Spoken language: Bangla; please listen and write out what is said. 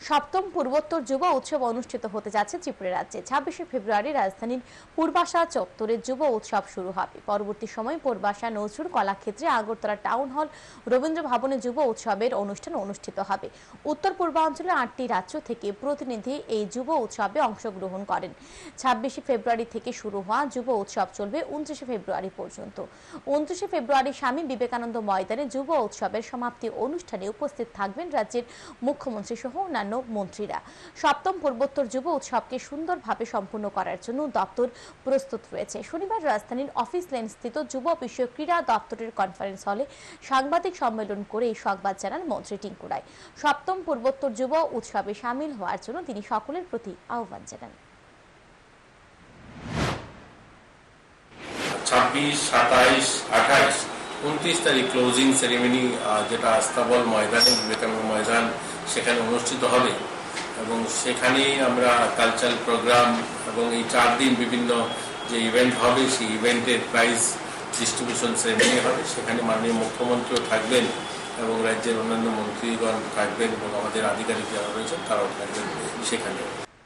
সপ্তম পূর্বোত্তর যুব উৎসব অনুষ্ঠিত হতে যাচ্ছে ত্রিপুরা রাজ্যে। ছাব্বিশে ফেব্রুয়ারি রাজধানীর পূর্বাশা চত্বরে যুব উৎসব শুরু হবে। পরবর্তী সময়ে পূর্বাশা, নজরুল কলাক্ষেত্রে আগরতলা টাউন হল রবীন্দ্র ভবনে যুব উৎসবের অনুষ্ঠান অনুষ্ঠিত হবে। উত্তর পূর্বাঞ্চলের আটটি রাজ্য থেকে প্রতিনিধি এই যুব উৎসবে অংশগ্রহণ করেন। ছাব্বিশে ফেব্রুয়ারি থেকে শুরু হওয়া যুব উৎসব চলবে উনত্রিশে ফেব্রুয়ারি পর্যন্ত। উনত্রিশে ফেব্রুয়ারি স্বামী বিবেকানন্দ ময়দানে যুব উৎসবের সমাপ্তি অনুষ্ঠানে উপস্থিত থাকবেন রাজ্যের মুখ্যমন্ত্রী সহ অন্যান্য মন্ত্রীরা। সপ্তম পূর্বোত্তর যুব উৎসবকে সুন্দরভাবে সম্পন্ন করার জন্য দপ্তর প্রস্তুত রয়েছে। শনিবার রাজধানীর অফিস লেন স্থিত যুব বিষয়ক ক্রীড়া দপ্তরের কনফারেন্স হলে সাংবাদিক সম্মেলন করে এই সংবাদ জানান মন্ত্রী টিঙ্কু রায়। সপ্তম পূর্বোত্তর যুব উৎসবে সামিল হওয়ার জন্য তিনি সকলের প্রতি আহ্বান জানান। ছাব্বিশ, সাতাইশ, আঠাইশ, উনত্রিশ তারিখ ক্লোজিং সেরেমনি যেটা আস্তাবল ময়দানে বিবেকানন্দ সেখানে অনুষ্ঠিত হবে। এবং সেখানে আমরা কালচারাল প্রোগ্রাম এবং এই চার দিন বিভিন্ন যে ইভেন্ট হবে, সেই ইভেন্টের প্রাইজ ডিস্ট্রিবিউশন সেরেমনি হবে। সেখানে মাননীয় মুখ্যমন্ত্রীও থাকবেন এবং রাজ্যের অন্যান্য মন্ত্রীগণ থাকবেন এবং আমাদের আধিকারিক যারা রয়েছেন, তারাও থাকবেন সেখানে।